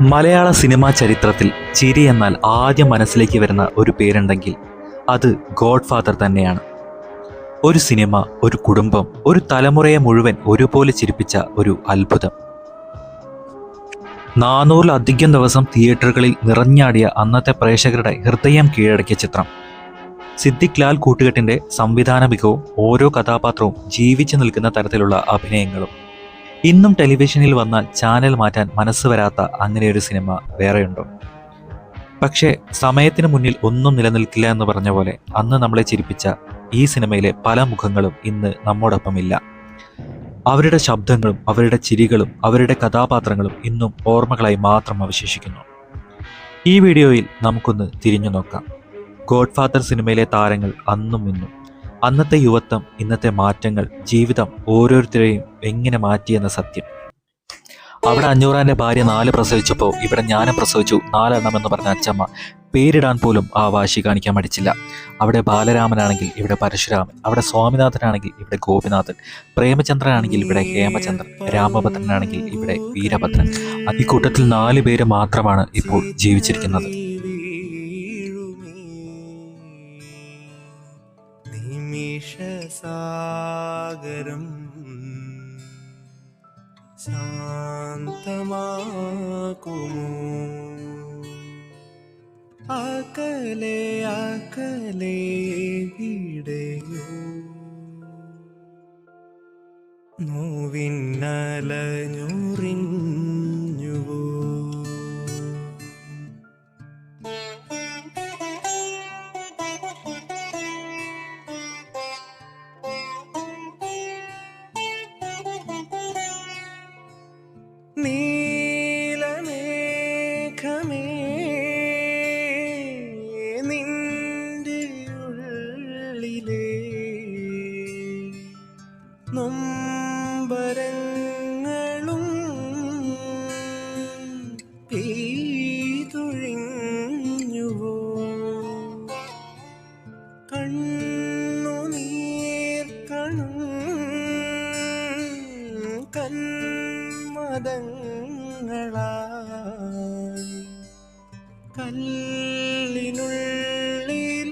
മലയാള cinema ചരിത്രത്തിൽ ചിരി എന്നാൽ ആദ്യം മനസ്സിലേക്ക് വരുന്ന ഒരു പേരുണ്ടെങ്കിൽ അത് ഗോഡ് ഫാദർ തന്നെയാണ്. ഒരു സിനിമ ഒരു കുടുംബം ഒരു തലമുറയെ മുഴുവൻ ഒരുപോലെ ചിരിപ്പിച്ച ഒരു അത്ഭുതം. നാനൂറിലധികം ദിവസം തിയേറ്ററുകളിൽ നിറഞ്ഞാടിയ അന്നത്തെ പ്രേക്ഷകരുടെ ഹൃദയം കീഴടക്കിയ ചിത്രം. സിദ്ദിഖ് ലാൽ കൂട്ടുകെട്ടിന്റെ സംവിധാന മികവും ഓരോ കഥാപാത്രവും ജീവിച്ചു നിൽക്കുന്ന തരത്തിലുള്ള അഭിനയങ്ങളും. ഇന്നും ടെലിവിഷനിൽ വന്ന ചാനൽ മാറ്റാൻ മനസ്സ് വരാത്ത അങ്ങനെയൊരു സിനിമ വേറെയുണ്ടോ? പക്ഷേ സമയത്തിന് മുന്നിൽ ഒന്നും നിലനിൽക്കില്ല എന്ന് പറഞ്ഞ പോലെ അന്ന് നമ്മളെ ചിരിപ്പിച്ച ഈ സിനിമയിലെ പല മുഖങ്ങളും ഇന്ന് നമ്മോടൊപ്പമില്ല. അവരുടെ ശബ്ദങ്ങളും അവരുടെ ചിരികളും അവരുടെ കഥാപാത്രങ്ങളും ഇന്നും ഓർമ്മകളായി മാത്രം അവശേഷിക്കുന്നു. ഈ വീഡിയോയിൽ നമുക്കൊന്ന് തിരിഞ്ഞു നോക്കാം. ഗോഡ്ഫാദർ സിനിമയിലെ താരങ്ങൾ അന്നും ഇന്നും അന്നത്തെ യുവത്വം ഇന്നത്തെ മാറ്റങ്ങൾ ജീവിതം ഓരോരുത്തരെയും എങ്ങനെ മാറ്റിയെന്ന സത്യം. അവിടെ അഞ്ഞൂറാന്റെ ഭാര്യ നാല് പ്രസവിച്ചപ്പോൾ ഇവിടെ ഞാനും പ്രസവിച്ചു നാലെണ്ണം എന്ന് പറഞ്ഞ അച്ചമ്മ. പേരിടാൻ പോലും ആ വാശി കാണിക്കാൻ മടിച്ചില്ല. അവിടെ ബാലരാമനാണെങ്കിൽ ഇവിടെ പരശുരാമൻ അവിടെ സ്വാമിനാഥനാണെങ്കിൽ ഇവിടെ ഗോപിനാഥൻ പ്രേമചന്ദ്രനാണെങ്കിൽ ഇവിടെ ഹേമചന്ദ്രൻ രാമഭദ്രനാണെങ്കിൽ ഇവിടെ വീരഭദ്രൻ. ഈ കൂട്ടത്തിൽ നാല് പേര് മാത്രമാണ് ഇപ്പോൾ ജീവിച്ചിരിക്കുന്നത്. നിമിഷസാഗരം ശാന്തമാകുമോ അകലെ അകലെ വിടയോ? നോവിന്നലഞ്ഞുറിഞ്ഞുവോ നൊമ്പരങ്ങളും പെയ്തൊഴിഞ്ഞുവോ? കണ്ണുനീർ കണും കന്മദങ്ങളായി